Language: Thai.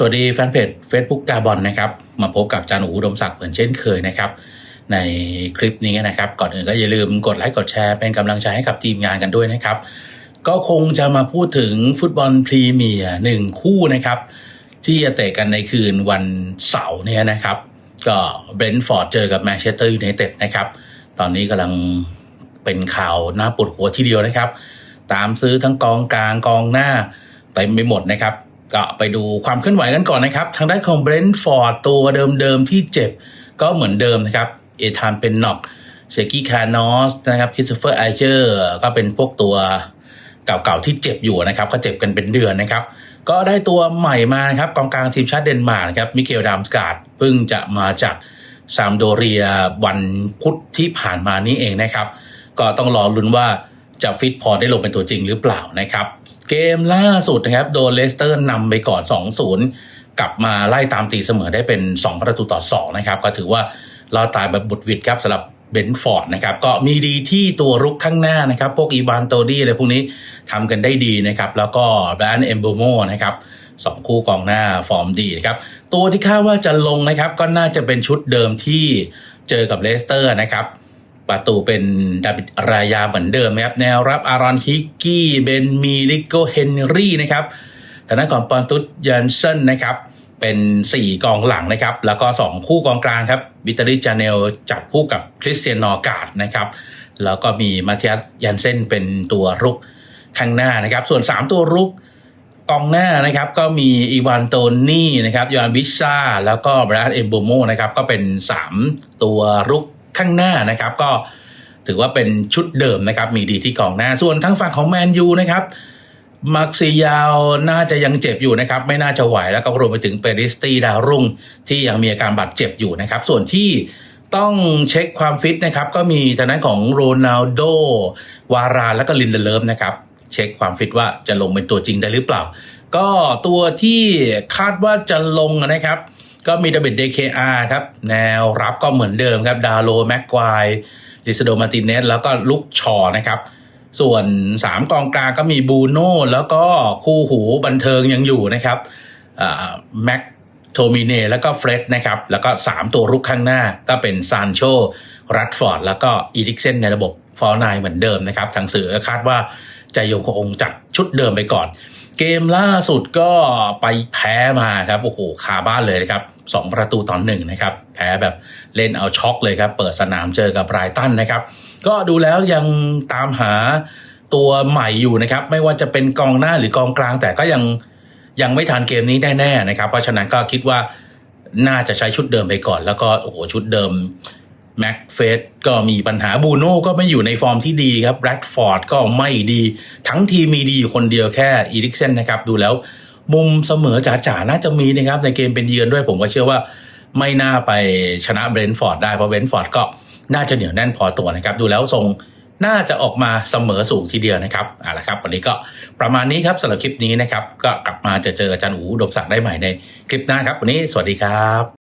สวัสดีแฟนเพจ Facebook กาบอลนะครับมาพบกับจารย์อูอุดมศักดิ์เหมือนเช่นเคยนะครับ ในคลิปนี้นะครับ ก่อนอื่นก็อย่าลืมกดไลค์กดแชร์เป็นกำลังใจให้กับทีมงานกันด้วยนะครับ ก็คงจะมาพูดถึงฟุตบอลพรีเมียร์หนึ่งคู่นะครับ ที่จะเตะกันในคืนวันเสาร์เนี่ยนะครับ ก็เบรนท์ฟอร์ดเจอกับแมนเชสเตอร์ยูไนเต็ดนะครับ ตอนนี้กำลังเป็นข่าวน่าปวดหัวทีเดียวนะครับ ตามซื้อทั้งกองกลางกองหน้าเต็มไปหมดนะครับ ก็ไปดูความเคลื่อนไหวกันก่อนนะครับ ทางด้านของเบรนท์ฟอร์ดตัวเดิมๆที่เจ็บก็เหมือนเดิมนะครับ เอธานเป็นน็อกเชกี้คานอสนะครับคิสเฟอร์ไอเจอร์ก็เป็นพวกตัวเก่าๆที่เจ็บอยู่นะครับ ก็เจ็บกันเป็นเดือนนะครับ ก็ได้ตัวใหม่มานะครับกองกลางทีมชาติเดนมาร์กนะครับมิเกลดามสกาดเพิ่งจะมาจากซามโดเรียวันพุธที่ผ่านมานี้เองนะครับ ก็ต้องรอลุ้นว่า จะฟิตพอได้ลงเป็นตัวจริงหรือเปล่านะครับ เกมล่าสุดนะครับ โดนเลสเตอร์นำไปก่อน 2-0 กลับมาไล่ตามตีเสมอได้เป็น 2 ประตูต่อ 2 นะครับ ก็ถือว่าเราตายแบบบุดหวิดครับสำหรับเบนฟอร์ดนะครับ ก็มีดีที่ตัวรุกข้างหน้านะครับ พวกอีวานโตดี้อะไรพวกนี้ทำกันได้ดีนะครับ แล้วก็แบรนด์เอมโบโมนะครับสองคู่กองหน้าฟอร์มดีนะครับ ตัวที่คาดว่าจะลงนะครับ ก็น่าจะเป็นชุดเดิมที่เจอกับเลสเตอร์นะครับ ประตูเป็นดาวิดรายาเหมือนเดิมนะครับ แนวรับอารอนฮิกกี้เบนมีลิโกเฮนรี่นะครับทางด้านของปอนตุสยันเซนนะครับ เป็น 4 กองหลังนะครับ แล้วก็ 2 คู่กองกลางครับวิตาลีจาเนลจับคู่กับคริสเตียนนอการ์ดนะครับ แล้วก็มีมาเทียสยันเซนเป็นตัวรุกข้างหน้านะครับ ส่วน 3 ตัวรุกกองหน้านะครับก็มีอีวานโตนี่นะครับยอนวิชซาแล้วก็บราดเอมโบโมนะครับก็เป็น 3 ตัวรุก ข้างหน้านะครับ ก็ถือว่าเป็นชุดเดิมนะครับ มีดีที่กองหน้า ส่วนทั้งฝั่งของแมนยูนะครับมักซียาวน่าจะยังเจ็บอยู่นะครับ ไม่น่าจะไหวแล้วก็รวมไปถึงเปริสตีดาวรุ่ง ที่ยังมีอาการบาดเจ็บอยู่นะครับ ส่วนที่ต้องเช็คความฟิตนะครับ ก็มีทางด้านของโรนัลโดวารานและก็ลินเดเลิฟนะครับ เช็คความฟิตว่าจะลงเป็นตัวจริงได้หรือเปล่า ก็ตัวที่คาดว่าจะลงนะครับ ก็มีดาวิดเดเคอาครับ แนวรับก็เหมือนเดิมครับดาโลแม็กควายลิซโดมาติเนสแล้วก็ลุกชอนะครับส่วน 3 กองกลางก็มีบูโน่แล้วก็คู่หูบันเทิงยังอยู่นะครับแม็กโทมิเนแล้วก็เฟร็ดนะครับ แล้วก็ 3 ตัวรุกข้างหน้าก็เป็นซานโชรัตฟอร์ด แล้วก็อีริกเซนในระบบ ฟอลไนเหมือนเดิมนะครับทางสื่อคาดว่าจะยงคงจัดชุดเดิมไปก่อน เกมล่าสุดก็ไปแพ้มาครับโอ้โหคาบ้านเลยนะครับสองประตูต่อหนึ่งนะครับแพ้แบบเล่นเอาช็อกเลยครับ เปิดสนามเจอกับไรตันนะครับ ก็ดูแล้วยังตามหาตัวใหม่อยู่นะครับ ไม่ว่าจะเป็นกองหน้าหรือกองกลางแต่ก็ยังยังไม่ทันเกมนี้แน่ๆนะครับ เพราะฉะนั้นก็คิดว่าน่าจะใช้ชุดเดิมไปก่อน แล้วก็โอ้โหชุดเดิม แม็กเฟสก็มีปัญหาบูโน่ก็ไม่อยู่ในฟอร์มที่ดีครับแรดฟอร์ดก็ไม่ดี ทั้งทีมีดีอยู่คนเดียวแค่อีริกเซนนะครับ ดูแล้ว มุมเสมอจ๋าๆน่าจะมีนะครับ ในเกมเป็นเยือนด้วยผมก็เชื่อว่าไม่น่าไปชนะเบรนท์ฟอร์ดได้ เพราะเบรนท์ฟอร์ดก็น่าจะเหนียวแน่นพอตัวนะครับ ดูแล้วทรงน่าจะออกมาเสมอสูงทีเดียวนะครับเอาละครับ วันนี้ก็ประมาณนี้ครับสำหรับคลิปนี้นะครับ ก็กลับมาจะเจออาจารย์อูดมศักดิ์ได้ใหม่ในคลิปหน้าครับ วันนี้สวัสดีครับ